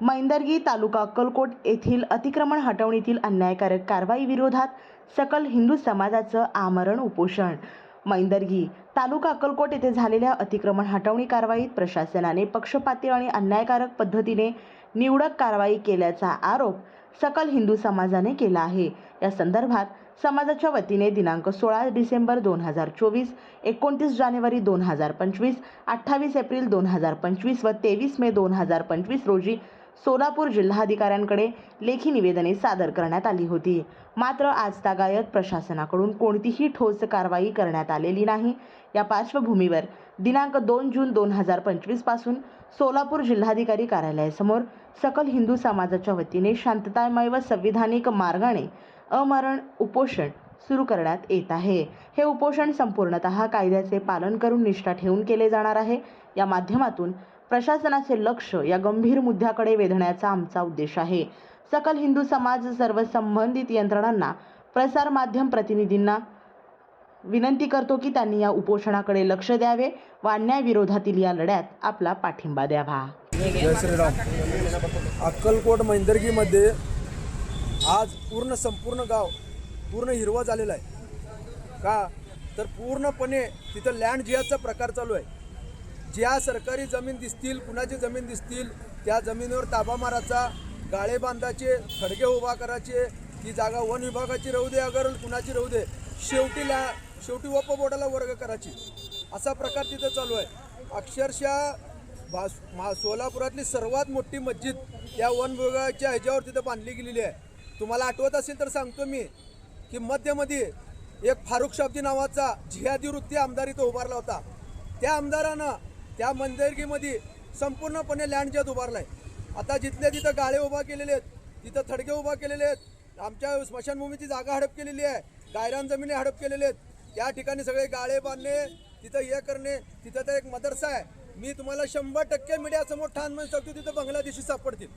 मैंदर्गी तालुका अक्कलकोट येथील अतिक्रमण हटवणीतील अन्यायकारक कारवाई विरोधात सकल हिंदू समाजाचं आमरण उपोषण. मैंदर्गी तालुका अक्कलकोट येथे झालेल्या अतिक्रमण हटवणी कारवाईत प्रशासनाने पक्षपाती आणि अन्यायकारक पद्धतीने निवडक कारवाई केल्याचा आरोप सकल हिंदू समाजाने केला आहे. या संदर्भात समाजाच्या वतीने दिनांक सोळा डिसेंबर दोन हजार चोवीस एकोणतीस जानेवारी दोन हजार पंचवीस अठ्ठावीस एप्रिल दोन हजार पंचवीस व तेवीस मे दोन हजार पंचवीस रोजी सोलापूर जिल्हाधिकाऱ्यांकडे लेखी निवेदने सादर करण्यात आली होती. मात्र आजतागायत प्रशासनाकडून कोणतीही ठोस कारवाई करण्यात आलेली नाही. या पार्श्वभूमीवर दिनांक दोन जून दोन हजार पंचवीसपासून सोलापूर जिल्हाधिकारी कार्यालयासमोर सकल हिंदू समाजाच्या वतीने शांततामय व संविधानिक मार्गाने अमरण उपोषण सुरू करण्यात येत आहे. हे उपोषण संपूर्णतः कायद्याचे पालन करून निष्ठा ठेवून केले जाणार आहे. या माध्यमातून प्रशासनाचे लक्ष या गंभीर मुद्द्याकडे वेधण्याचा आमचा उद्देश आहे. सकल हिंदू समाज सर्व संबंधित यंत्रणांना प्रसारमाध्यम प्रतिनिधींना विनंती करतो की त्यांनी या उपोषणाकडे लक्ष द्यावे व अन्यायविरोधातील या लढ्यात आपला पाठिंबा द्यावा. जय श्रीराम. अक्कलकोट मैंदर्गीमध्ये आज पूर्ण संपूर्ण गाव पूर्ण हिरवं झालेलं आहे. का? तर पूर्णपणे तिथं लँड जियाचा प्रकार चालू आहे. ज्या सरकारी जमीन दिसतील कुणाची जमीन दिसतील त्या जमिनीवर ताबा मारायचा गाळे बांधायचे खडगे उभा करायचे ती जागा वन विभागाची राहू दे अगर कुणाची राहू दे शेवटीला शेवटी वप बोर्डाला वर्ग करायची. असा प्रकार तिथं चालू आहे. अक्षरशः भा मा सोलापुरातली सर्वात मोठी मस्जिद या वन विभागाच्या ह्याच्यावर तिथं बांधली गेलेली आहे. तुम्हाला आठवत असेल तर सांगतो मी की मध्यमध्ये एक फारुख शाब्दी नावाचा जिहादी वृत्ती आमदार इथं उभारला होता. त्या आमदारानं त्या मंदिरगीमध्ये संपूर्णपणे लँड उभारला आहे. आता जिथल्या तिथं गाळे उभा केलेले आहेत तिथं थडगे उभा केलेले आहेत आमच्या स्मशानभूमीची जागा हडप केलेली आहे गायरान जमिनी हडप केलेले आहेत. त्या ठिकाणी सगळे गाळे बांधणे तिथं हे करणे तिथं तर एक मदरसा आहे. मी तुम्हाला शंभर टक्के मीडियासमोर ठाण म्हणू शकतो तिथं बांगलादेशी सापडतील.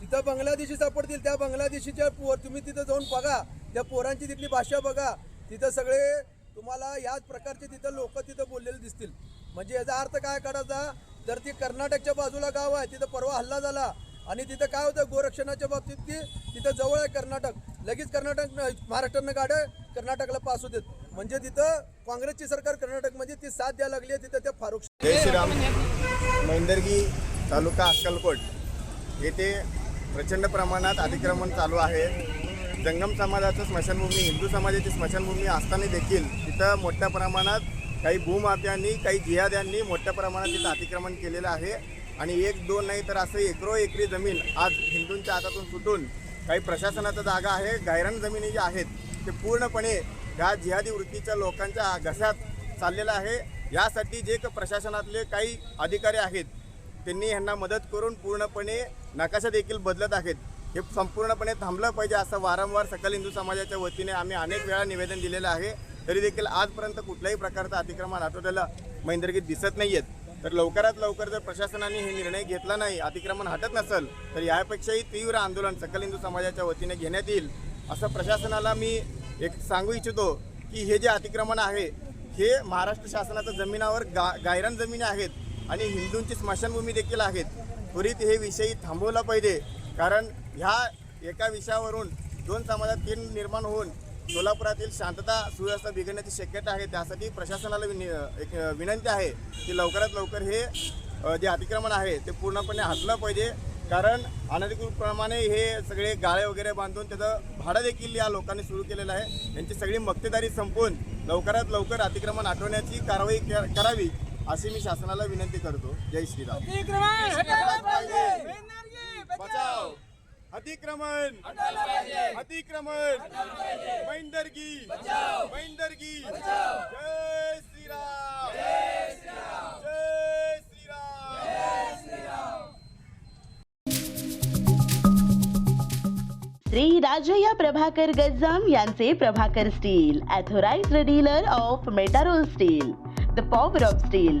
तिथं बांगलादेशी सापडतील त्या बांगलादेशीच्या पोर तुम्ही तिथं जाऊन बघा त्या पोरांची तिथली भाषा बघा. तिथं सगळे तुम्हाला याच प्रकारचे तिथं लोक तिथं बोललेले दिसतील. म्हणजे याचा अर्थ काय काढायचा जर ती कर्नाटकच्या बाजूला गाव आहे तिथं परवा हल्ला झाला आणि तिथं काय होतं? गोरक्षणाच्या बाबतीत की तिथं जवळ आहे कर्नाटक. लगेच कर्नाटक महाराष्ट्रानं गाड्या कर्नाटकला पास होते म्हणजे तिथं काँग्रेसची सरकार कर्नाटकमध्ये ती साथ द्यायला लागली आहे तिथं त्या फारुख जय श्रीराम. मैंदर्गी तालुका अक्कलकोट. येथे प्रचंड प्रमाणात अतिक्रमण चालू आहे. जंगम समाजाचं स्मशानभूमी हिंदू समाजाची स्मशानभूमी असताना देखील तिथं मोठ्या प्रमाणात काही भूमाफ्यांनी काही जिहाद्यांनी मोठ्या प्रमाणात तिथं अतिक्रमण केलेलं आहे. आणि एक दोन नाही तर असं एकरो एकरी जमीन आज हिंदूंच्या हातातून सुटून काही प्रशासनाचा जागा आहे गायरान जमिनी ज्या आहेत ते पूर्णपणे ह्या जिहादी वृत्तीच्या लोकांच्या घशात चाललेलं आहे. यासाठी जे प्रशासनातले काही अधिकारी आहेत त्यांनी ह्यांना मदत करून पूर्णपणे नकाशा देखील बदलत आहेत. हे संपूर्णपणे थांबलं पाहिजे असं वारंवार सकल हिंदू समाजाच्या वतीने आम्ही अनेक वेळा निवेदन दिलेलं आहे. तरी देखील आजपर्यंत कुठल्याही प्रकारचं अतिक्रमण हटवलेलं महिंद्रगीत दिसत नाही आहेत तर लवकरात लवकर जर प्रशासनाने हे निर्णय घेतला नाही अतिक्रमण हटत नसेल तर यापेक्षाही तीव्र आंदोलन सकल हिंदू समाजाच्या वतीने घेण्यात येईल. असं प्रशासनाला मी एक सांगू इच्छितो की हे जे अतिक्रमण आहे हे महाराष्ट्र शासनाच्या जमिनावर गा गायरान जमिनी आहेत आणि हिंदूंची स्मशानभूमी देखील आहेत. त्वरित हे विषयी थांबवला पाहिजे. कारण ह्या एका विषयावरून दोन समाजात तीन निर्माण होऊन सोलापुरातील शांतता सुव्यवस्था बिघडण्याची शक्यता आहे त्यासाठी प्रशासनाला विनि एक विनंती आहे की लवकरात लवकर हे जे अतिक्रमण आहे ते पूर्णपणे हटलं पाहिजे. कारण अनधिकृतप्रमाणे हे सगळे गाळे वगैरे बांधून त्याचं भाडं देखील या लोकांनी सुरू केलेलं आहे. यांची सगळी मक्तेदारी संपवून लवकरात लवकर अतिक्रमण हटवण्याची कारवाई क- करावी अशी मी शासनाला विनंती करतो. जय श्रीराम. बचाव. अतिक्रमण। अतिक्रमण। मैंदर्गी मैंदर्गी जय जय श्रीराम। श्री राजया प्रभाकर गज्जाम यांचे Prabhakar steel, authorized dealer of Metarol steel, the power of steel